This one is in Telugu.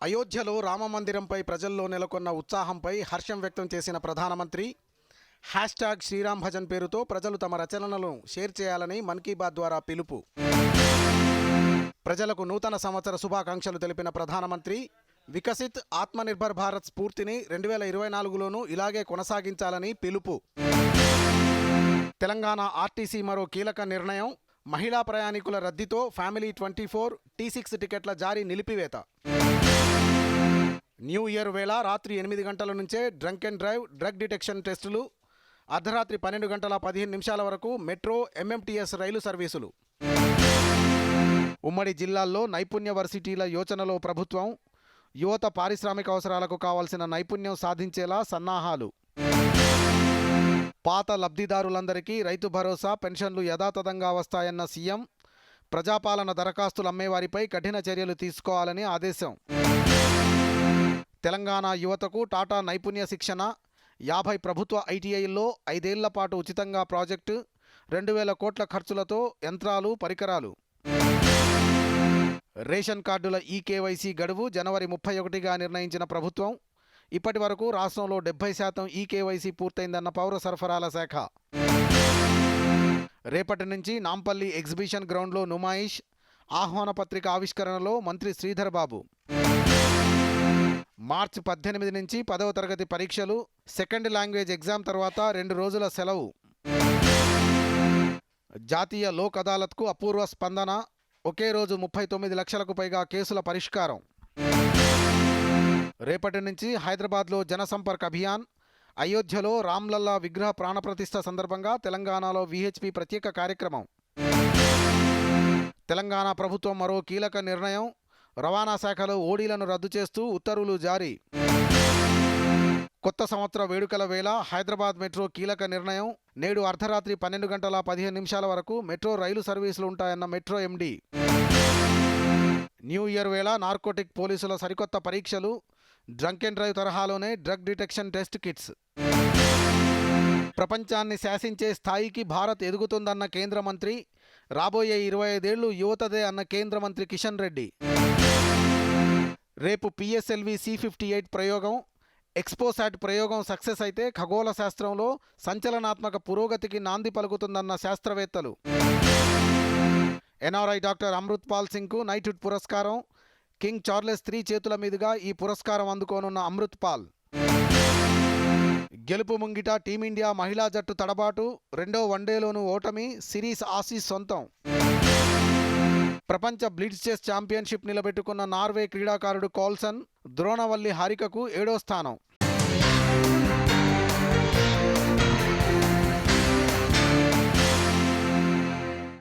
అయోధ్యలో రామమందిరంపై ప్రజల్లో నెలకొన్న ఉత్సాహంపై హర్షం వ్యక్తం చేసిన ప్రధానమంత్రి హ్యాష్ ట్యాగ్ శ్రీరామ్ భజన్ పేరుతో ప్రజలు తమ రచనలను షేర్ చేయాలని మన్ కీ బాత్ ద్వారా పిలుపు. ప్రజలకు నూతన సంవత్సర శుభాకాంక్షలు తెలిపిన ప్రధానమంత్రి వికసిత్ ఆత్మనిర్భర్ భారత్ స్ఫూర్తిని రెండు వేల ఇరవై నాలుగులోనూ ఇలాగే కొనసాగించాలని పిలుపు. తెలంగాణ ఆర్టీసీ మరో కీలక నిర్ణయం మహిళా ప్రయాణికుల రద్దీతో family twenty four T six టికెట్ల జారీ నిలిపివేత. న్యూ ఇయర్ వేళ రాత్రి ఎనిమిది గంటల నుంచే drunk and drive drug detection టెస్టులు అర్ధరాత్రి పన్నెండు గంటల పదిహేను నిమిషాల వరకు మెట్రో ఎంఎంటీఎస్ రైలు సర్వీసులు. ఉమ్మడి జిల్లాల్లో నైపుణ్య వర్సిటీల యోచనలో ప్రభుత్వం యువత పారిశ్రామిక అవసరాలకు కావాల్సిన నైపుణ్యం సాధించేలా సన్నాహాలు. పాత లబ్ధిదారులందరికీ రైతు భరోసా పెన్షన్లు యథాతథంగా వస్తాయన్న సీఎం ప్రజాపాలన దరఖాస్తులు అమ్మేవారిపై కఠిన చర్యలు తీసుకోవాలని ఆదేశం. తెలంగాణ యువతకు టాటా నైపుణ్య శిక్షణ యాభై ప్రభుత్వ ఐటీఐల్లో ఐదేళ్ళ పాటు ఉచితంగా ప్రాజెక్టు రెండు వేల కోట్ల ఖర్చులతో యంత్రాలు పరికరాలు. రేషన్ కార్డుల ఈకేవైసీ గడువు జనవరి ముప్పై ఒకటిగా నిర్ణయించిన ప్రభుత్వం ఇప్పటి వరకు రాష్ట్రంలో డెబ్బై శాతం ఈకేవైసీ పూర్తయిందన్న పౌర సరఫరాల శాఖ. రేపటి నుంచి నాంపల్లి ఎగ్జిబిషన్ గ్రౌండ్లో నుమాయిష్ ఆహ్వాన పత్రిక ఆవిష్కరణలో మంత్రి శ్రీధర్ బాబు. మార్చి పద్దెనిమిది నుంచి పదవ తరగతి పరీక్షలు సెకండ్ లాంగ్వేజ్ ఎగ్జామ్ తర్వాత రెండు రోజుల సెలవు. జాతీయ లోక్ అదాలత్కు అపూర్వ స్పందన ఒకే రోజు ముప్పై తొమ్మిది లక్షలకు పైగా కేసుల పరిష్కారం. రేపటి నుంచి హైదరాబాద్లో జనసంపర్క్ అభియాన్ అయోధ్యలో రామ్లల్లా విగ్రహ ప్రాణప్రతిష్ఠ సందర్భంగా తెలంగాణలో విహెచ్పి ప్రత్యేక కార్యక్రమం. తెలంగాణ ప్రభుత్వం మరో కీలక నిర్ణయం రవాణా శాఖలో ఓడీలను రద్దు చేస్తూ ఉత్తర్వులు జారీ. కొత్త సంవత్సర వేడుకల వేళ హైదరాబాద్ మెట్రో కీలక నిర్ణయం. నేడు అర్ధరాత్రి పన్నెండు గంటల పదిహేను నిమిషాల వరకు మెట్రో రైలు సర్వీసులు ఉంటాయన్న మెట్రో ఎండీ. న్యూ ఇయర్ వేళ నార్కోటిక్ పోలీసుల సరికొత్త పరీక్షలు. డ్రంక్ అండ్ డ్రైవ్ తరహాలోనే డ్రగ్ డిటెక్షన్ టెస్ట్ కిట్స్. ప్రపంచాన్ని శాసించే స్థాయికి భారత్ ఎదుగుతుందన్న కేంద్ర మంత్రి. రాబోయే ఇరవై ఐదేళ్ళు యువతదే అన్న కేంద్ర మంత్రి కిషన్ రెడ్డి. రేపు పిఎస్ఎల్వి సి ఫిఫ్టీ ఎయిట్ ప్రయోగం ఎక్స్పోసాట్ ప్రయోగం సక్సెస్ అయితే ఖగోళ శాస్త్రంలో సంచలనాత్మక పురోగతికి నాంది పలుకుతుందన్న శాస్త్రవేత్తలు. ఎన్ఆర్ఐ డాక్టర్ అమృత్ పాల్ సింగ్కు నైట్హుడ్ పురస్కారం కింగ్ చార్లెస్ త్రీ చేతుల మీదుగా ఈ పురస్కారం అందుకోనున్న అమృత్ పాల్. గెలుపు ముంగిట టీమిండియా మహిళా జట్టు తడబాటు రెండో వన్డేలోనూ ఓటమి సిరీస్ ఆసీస్ సొంతం. ప్రపంచ బ్లిట్స్ చెస్ ఛాంపియన్షిప్ నిలబెట్టుకున్న నార్వే క్రీడాకారుడు కోల్సన్ ద్రోణవల్లి హారికకు ఏడో స్థానం.